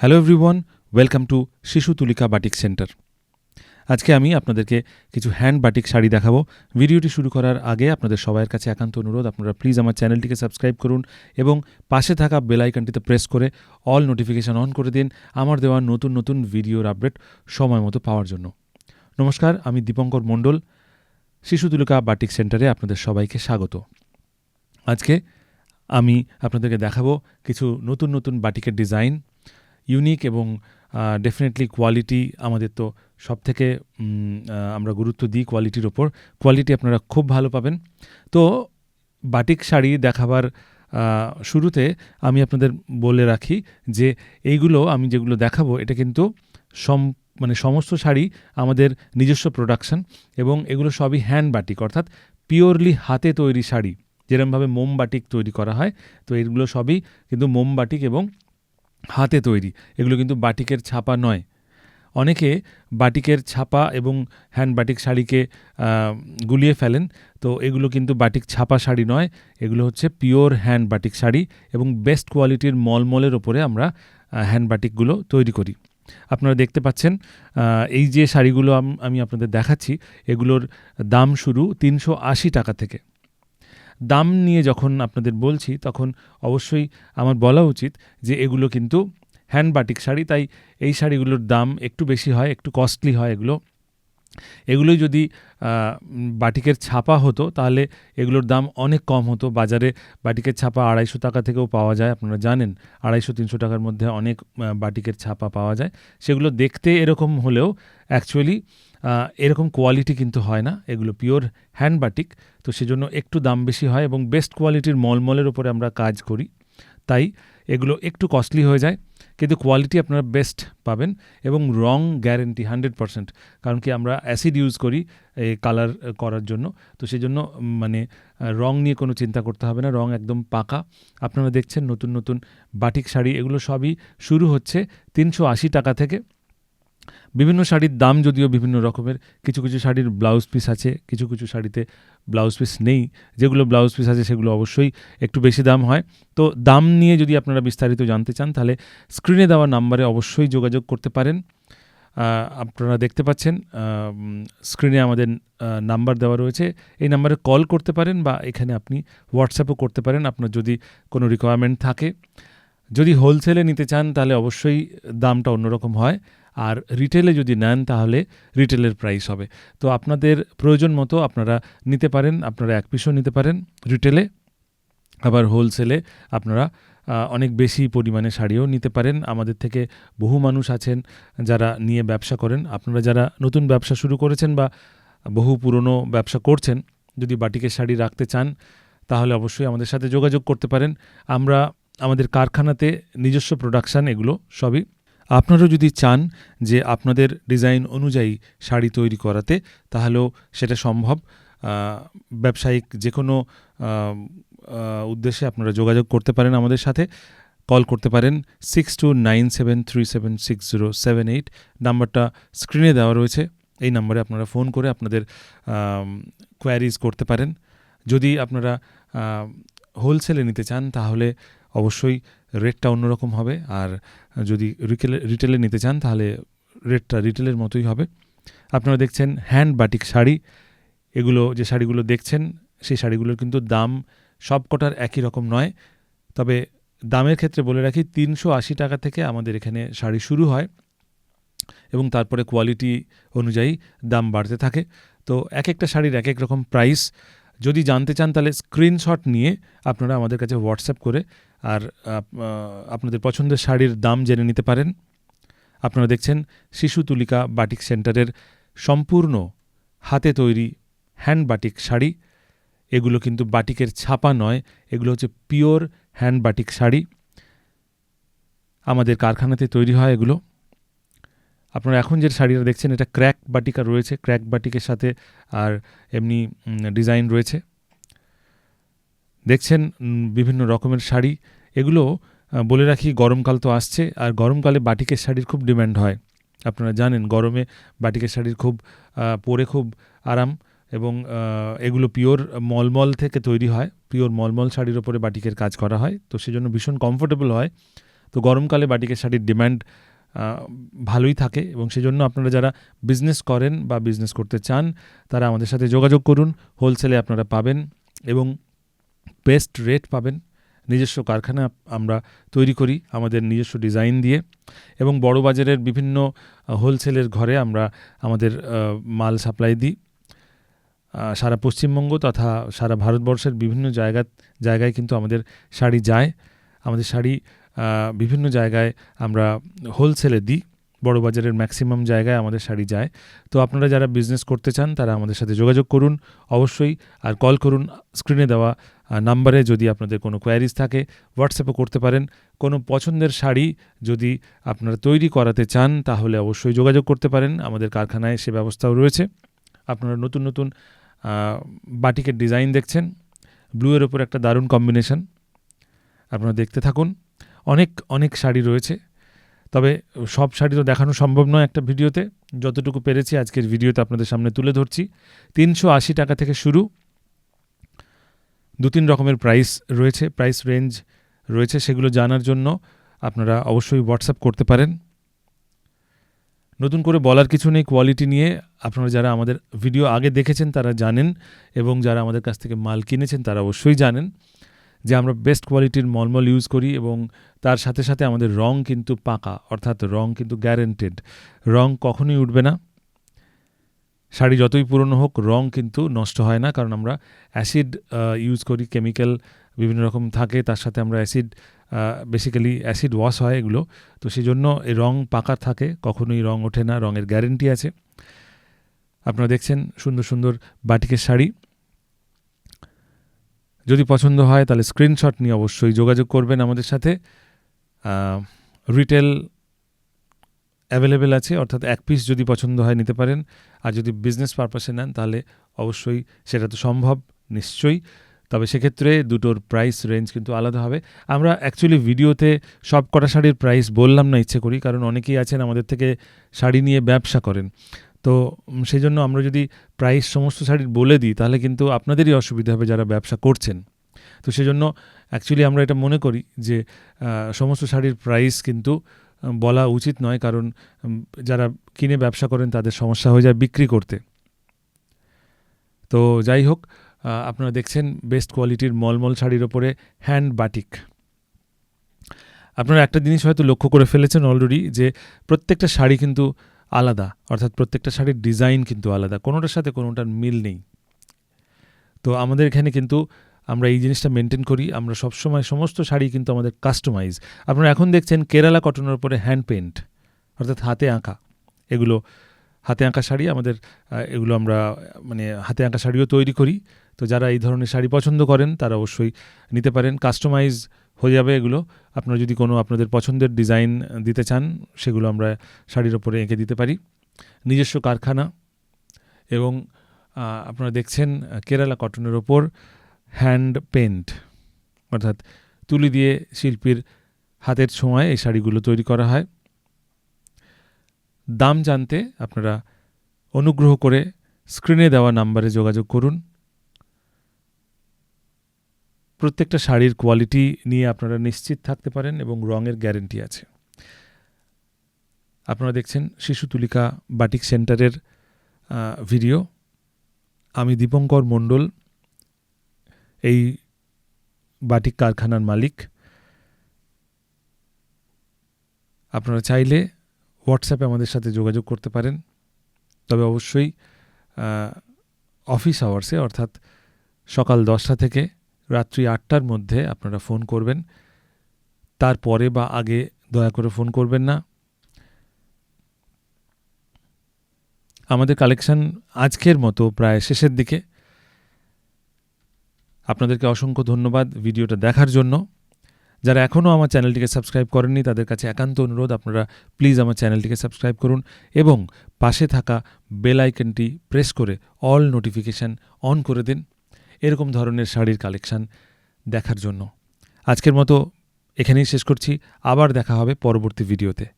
Hello everyone welcome to শিশু তুলিকা batik centre আজকে আমি আপনাদেরকে কিছু হ্যান্ড বাটিক শাড়ি দেখাবো। ভিডিওটি শুরু করার আগে আপনাদের সবাইয়ের কাছে একান্ত অনুরোধ, আপনারা প্লিজ আমার চ্যানেলটিকে সাবস্ক্রাইব করুন এবং পাশে থাকা বেল আইকনটিতে প্রেস করে অল নোটিফিকেশন অন করে দিন আমার দেওয়া নতুন নতুন ভিডিওর আপডেট সময় মতো পাওয়ার জন্য। নমস্কার, আমি দীপঙ্কর মণ্ডল শিশু তুলিকা বাটিক সেন্টারে আপনাদের সবাইকে স্বাগত। আজকে আমি আপনাদেরকে দেখাবো কিছু নতুন নতুন বাটিকের ডিজাইন ইউনিক এবং ডেফিনেটলি কোয়ালিটি আমাদের তো সব থেকে আমরা গুরুত্ব দিই কোয়ালিটির ওপর। কোয়ালিটি আপনারা খুব ভালো পাবেন। তো বাটিক শাড়ি দেখাবার শুরুতে আমি আপনাদের বলে রাখি যে এইগুলো আমি যেগুলো দেখাবো এটা কিন্তু সম মানে সমস্ত শাড়ি আমাদের নিজস্ব প্রোডাকশন এবং এগুলো সবই হ্যান্ড বাটিক অর্থাৎ পিওরলি হাতে তৈরি শাড়ি। যেরমভাবে মোম বাটিক তৈরি করা হয়, তো এগুলো সবই কিন্তু মোম বাটিক এবং হাতে তৈরি। এগুলো কিন্তু বাটিকের ছাপা নয়। অনেকে বাটিকের ছাপা এবং হ্যান্ড বাটিক শাড়িকে গুলিয়ে ফেলেন। তো এগুলো কিন্তু বাটিক ছাপা শাড়ি নয়। এগুলো হচ্ছে পিওর হ্যান্ড বাটিক শাড়ি এবং বেস্ট কোয়ালিটির মলমলের ওপরে আমরা হ্যান্ড বাটিকগুলো তৈরি করি। আপনারা দেখতে পাচ্ছেন এই যে শাড়িগুলো আমি আপনাদের দেখাচ্ছি, এগুলোর দাম শুরু তিনশো আশি টাকা থেকে। দাম নিয়ে যখন আপনাদের বলছি, তখন অবশ্যই আমার বলা উচিত যে এগুলো কিন্তু হ্যান্ড বাটিক শাড়ি, তাই এই শাড়িগুলোর দাম একটু বেশি হয়, একটু কস্টলি হয় এগুলো। এগুলোই যদি বাটিকের ছাপা হতো, তাহলে এগুলোর দাম অনেক কম হতো। বাজারে বাটিকের ছাপা আড়াইশো টাকা থেকেও পাওয়া যায়, আপনারা জানেন। আড়াইশো, তিনশো টাকার মধ্যে অনেক বাটিকের ছাপা পাওয়া যায়। সেগুলো দেখতে এরকম হলেও অ্যাকচুয়ালি এরকম কোয়ালিটি কিন্তু হয় না। এগুলো পিওর হ্যান্ড বাটিক তো সেজন্য একটু দাম বেশি হয় এবং বেস্ট কোয়ালিটির মলমলের ওপরে আমরা কাজ করি। তাই এগুলো একটু কস্টলি হয়ে যায়, কিন্তু কোয়ালিটি আপনারা বেস্ট পাবেন এবং রং গ্যারেন্টি হান্ড্রেড পারসেন্ট কারণ কি আমরা অ্যাসিড ইউজ করি এই কালার করার জন্য। তো সেই জন্য মানে রং নিয়ে কোনো চিন্তা করতে হবে না। রং একদম পাকা। আপনারা দেখছেন নতুন নতুন বাটিক শাড়ি, এগুলো সবই শুরু হচ্ছে তিনশো আশি টাকা থেকে। বিভিন্ন শাড়ির দাম যদিও বিভিন্ন রকমের, কিছু কিছু শাড়ির ব্লাউজ পিস আছে, কিছু কিছু শাড়িতে ব্লাউজ পিস নেই, যেগুলো ব্লাউজ পিস আছে সেগুলো অবশ্যই একটু বেশি দাম হয়। তো দাম নিয়ে যদি আপনারা বিস্তারিত জানতে চান, তাহলে স্ক্রিনে দেওয়া নাম্বারে অবশ্যই যোগাযোগ করতে পারেন। আপনারা দেখতে পাচ্ছেন স্ক্রিনে আমাদের নাম্বার দেওয়া রয়েছে। এই নাম্বারে কল করতে পারেন বা এখানে আপনি হোয়াটসঅ্যাপও করতে পারেন, আপনার যদি কোনো রিকোয়ারমেন্ট থাকে। যদি হোলসেলে নিতে চান, তাহলে অবশ্যই দামটা অন্যরকম হয়। আর রিটেলে যদি নেন তাহলে রিটেলের প্রাইস হবে। তো আপনাদের প্রয়োজন মতো আপনারা নিতে পারেন, আপনারা এক পিসও নিতে পারেন রিটেলে আবার হোলসেলে আপনারা অনেক বেশি পরিমাণে শাড়িও নিতে পারেন। আমাদের থেকে বহু মানুষ আছেন যারা নিয়ে ব্যবসা করেন। আপনারা যারা নতুন ব্যবসা শুরু করেছেন বা বহু পুরনো ব্যবসা করছেন, যদি বাটিকের শাড়ি রাখতে চান, তাহলে অবশ্যই আমাদের সাথে যোগাযোগ করতে পারেন। আমরা আমাদের কারখানাতে নিজস্ব প্রোডাকশান এগুলো সবই আপনারাও যদি চান যে আপনাদের ডিজাইন অনুযায়ী শাড়ি তৈরি করাতে, তাহলেও সেটা সম্ভব। ব্যবসায়িক যে কোনো উদ্দেশ্যে আপনারা যোগাযোগ করতে পারেন আমাদের সাথে। কল করতে পারেন six two nine seven three seven six zero seven eight নাম্বারটা স্ক্রিনে দেওয়া রয়েছে। এই নাম্বারে আপনারা ফোন করে আপনাদের কোয়ারিজ করতে পারেন। যদি আপনারা হোলসেলে নিতে চান, তাহলে অবশ্যই রেটটা অন্যরকম হবে। আর যদি রিটেলে রিটেলে নিতে চান, তাহলে রেটটা রিটেলের মতোই হবে। আপনারা দেখছেন হ্যান্ড বাটিক শাড়ি। এগুলো যে শাড়িগুলো দেখছেন, সেই শাড়িগুলোর কিন্তু দাম সব কটার একই রকম নয়। তবে দামের ক্ষেত্রে বলে রাখি, তিনশো আশি টাকা থেকে আমাদের এখানে শাড়ি শুরু হয় এবং তারপরে কোয়ালিটি অনুযায়ী দাম বাড়তে থাকে। তো এক একটা শাড়ির এক এক রকম প্রাইস যদি জানতে চান, তাহলে স্ক্রিনশট নিয়ে আপনারা আমাদের কাছে হোয়াটসঅ্যাপ করে আর আপনাদের পছন্দের শাড়ির দাম জেনে নিতে পারেন। আপনারা দেখছেন শিশু তুলিকা বাটিক সেন্টারের সম্পূর্ণ হাতে তৈরি হ্যান্ড বাটিক শাড়ি। এগুলো কিন্তু বাটিকের ছাপা নয়, এগুলো হচ্ছে পিওর হ্যান্ড বাটিক শাড়ি। আমাদের কারখানাতে তৈরি হয় এগুলো। আপনারা এখন যে শাড়িটা দেখছেন, এটা ক্র্যাক বাটিকা রয়েছে, ক্র্যাক বাটিকের সাথে আর এমনি ডিজাইন রয়েছে। দেখছেন বিভিন্ন রকমের শাড়ি। এগুলো বলে রাখি গরমকাল তো আসছে, আর গরমকালে বাটিকের শাড়ির খুব ডিম্যান্ড হয়। আপনারা জানেন গরমে বাটিকের শাড়ির খুব পরে খুব আরাম এবং এগুলো পিওর মলমল থেকে তৈরি হয়। পিওর মলমল শাড়ির ওপরে বাটিকের কাজ করা হয়। তো সেজন্য ভীষণ কমফোর্টেবল হয়। তো গরমকালে বাটিকের শাড়ির ডিম্যান্ড ভালোই থাকে এবং সেজন্য আপনারা যারা বিজনেস করেন বা বিজনেস করতে চান, তারা আমাদের সাথে যোগাযোগ করুন। হোলসেলে আপনারা পাবেন এবং বেস্ট রেট পাবেন। নিজস্ব কারখানা আমরা তৈরি করি আমাদের নিজস্ব ডিজাইন দিয়ে এবং বড় বাজারের বিভিন্ন হোলসেলের ঘরে আমরা আমাদের মাল সাপ্লাই দিই। সারা পশ্চিমবঙ্গ তথা সারা ভারতবর্ষের বিভিন্ন জায়গা, জায়গায় কিন্তু আমাদের শাড়ি যায়। আমাদের শাড়ি বিভিন্ন জায়গায় আমরা হোলসেলে দিই। বড় বাজারের ম্যাক্সিমাম জায়গায় আমাদের শাড়ি যায়। তো আপনারা যারা বিজনেস করতে চান, তারা আমাদের সাথে যোগাযোগ করুন। অবশ্যই, আর কল করুন স্ক্রিনে দেওয়া নাম্বারে যদি আপনাদের কোনো কোয়ারিজ থাকে হোয়াটসঅ্যাপে করতে পারেন। কোনো পছন্দের শাড়ি যদি আপনারা তৈরি করাতে চান, তাহলে অবশ্যই যোগাযোগ করতে পারেন। আমাদের কারখানায় সে ব্যবস্থাও রয়েছে। আপনারা নতুন নতুন বাটিকের ডিজাইন দেখছেন। ব্লুয়ের ওপর একটা দারুণ কম্বিনেশন আপনারা দেখতে থাকুন। অনেক অনেক শাড়ি রয়েছে। তবে সব শাড়ি তো দেখানো সম্ভব নয় একটা ভিডিওতে। যতটুকু পেরেছি আজকের ভিডিওতে আপনাদের সামনে তুলে ধরছি। তিনশো আশি টাকা থেকে শুরু। দু তিন রকমের প্রাইস রয়েছে প্রাইস রেঞ্জ রয়েছে, সেগুলো জানার জন্য আপনারা অবশ্যই হোয়াটসঅ্যাপ করতে পারেন। নতুন করে বলার কিছু নেই কোয়ালিটি নিয়ে। আপনারা যারা আমাদের ভিডিও আগে দেখেছেন, তারা জানেন এবং যারা আমাদের কাছ থেকে মাল কিনেছেন, তারা অবশ্যই জানেন। যে আমরা বেস্ট কোয়ালিটির মলমল ইউজ করি এবং তার সাথে সাথে আমাদের রং কিন্তু পাকা, অর্থাৎ রং কিন্তু গ্যারেন্টেড রং কখনোই উঠবে না। শাড়ি যতই পুরনো হোক, রং কিন্তু নষ্ট হয় না, কারণ আমরা অ্যাসিড ইউজ করি কেমিক্যাল বিভিন্ন রকম থাকে, তার সাথে আমরা অ্যাসিড বেসিক্যালি অ্যাসিড ওয়াশ হয় এগুলো। তো সেই জন্য এই রং পাকা থাকে, কখনোই রং ওঠে না, রঙের গ্যারেন্টি আছে। আপনারা দেখছেন সুন্দর সুন্দর বাটিকের শাড়ি। যদি পছন্দ হয়, তাহলে স্ক্রিনশট নিয়ে অবশ্যই যোগাযোগ করবেন আমাদের সাথে। রিটেল অ্যাভেলেবেল আছে, অর্থাৎ এক পিস যদি পছন্দ হয় নিতে পারেন। আর যদি বিজনেস পারপাসে নেন, তাহলে অবশ্যই সেটা তো সম্ভব, নিশ্চয়ই। তবে সেক্ষেত্রে দুটোর প্রাইস রেঞ্জ কিন্তু আলাদা হবে। আমরা অ্যাকচুয়ালি ভিডিওতে সব কটা শাড়ির প্রাইস বললাম না ইচ্ছে করি, কারণ অনেকেই আছেন আমাদের থেকে শাড়ি নিয়ে ব্যবসা করেন। তো সেই জন্য আমরা যদি প্রাইস সমস্ত শাড়ির বলে দিই, তাহলে কিন্তু আপনাদেরই অসুবিধা হবে যারা ব্যবসা করছেন। তো সেই জন্য অ্যাকচুয়ালি আমরা এটা মনে করি যে সমস্ত শাড়ির প্রাইস কিন্তু বলা উচিত নয় কারণ যারা কিনে ব্যবসা করেন তাদের সমস্যা হয়ে যায় বিক্রি করতে। তো যাই হোক আপনারা দেখছেন বেস্ট কোয়ালিটির মলমল শাড়ির ওপরে হ্যান্ড বাটিক আপনারা একটা জিনিস হয়তো লক্ষ্য করে ফেলেছেন অলরেডি যে, প্রত্যেকটা শাড়ি কিন্তু আলাদা, অর্থাৎ প্রত্যেকটা শাড়ির ডিজাইন কিন্তু আলাদা, কোনোটার সাথে কোনোটার মিল নেই। তো আমাদের এখানে কিন্তু আমরা এই জিনিসটা মেনটেন করি, আমরা সবসময় সমস্ত শাড়ি কিন্তু আমাদের কাস্টমাইজ আপনারা এখন দেখছেন কেরালা কটনের উপরে হ্যান্ড পেন্ট অর্থাৎ হাতে আঁকা। এগুলো হাতে আঁকা শাড়ি, আমাদের এগুলো আমরা মানে হাতে আঁকা শাড়িও তৈরি করি। তো যারা এই ধরনের শাড়ি পছন্দ করেন, তারা অবশ্যই নিতে পারেন। কাস্টমাইজ হয়ে যাবে এগুলো। আপনারা যদি কোনো আপনাদের পছন্দের ডিজাইন দিতে চান, সেগুলো আমরা শাড়ির ওপরে এঁকে দিতে পারি। নিজস্ব কারখানা এবং আপনারা দেখছেন কেরালা কটনের ওপর হ্যান্ড পেন্ট অর্থাৎ তুলি দিয়ে শিল্পীর হাতের ছোঁয়ায় এই শাড়িগুলো তৈরি করা হয়। দাম জানতে আপনারা অনুগ্রহ করে স্ক্রিনে দেওয়া নাম্বারে যোগাযোগ করুন। প্রত্যেকটা শাড়ির কোয়ালিটি নিয়ে আপনারা নিশ্চিত থাকতে পারেন এবং রঙের গ্যারেন্টি আছে। আপনারা দেখছেন শিশু তুলিকা বাটিক সেন্টারের ভিডিও আমি দীপঙ্কর মণ্ডল, এই বাটিক কারখানার মালিক। আপনারা চাইলে হোয়াটসঅ্যাপে আমাদের সাথে যোগাযোগ করতে পারেন। তবে অবশ্যই অফিস আওয়ার্সে অর্থাৎ সকাল দশটা থেকে রাত্রি আটটার মধ্যে আপনারা ফোন করবেন। তারপরে বা আগে দয়া করে ফোন করবেন না। আমাদের কালেকশন আজকের মতো প্রায় শেষের দিকে। আপনাদেরকে অসংখ্য ধন্যবাদ ভিডিওটা দেখার জন্য। যারা এখনও আমার চ্যানেলটিকে সাবস্ক্রাইব করেননি, তাদের কাছে একান্ত অনুরোধ, আপনারা প্লিজ আমার চ্যানেলটিকে সাবস্ক্রাইব করুন এবং পাশে থাকা বেল আইকনটি প্রেস করে অল নোটিফিকেশান অন করে দিন। এরকম ধরনের শাড়ির কালেকশান দেখার জন্য। আজকের মতো এখানেই শেষ করছি। আবার দেখা হবে পরবর্তী ভিডিওতে।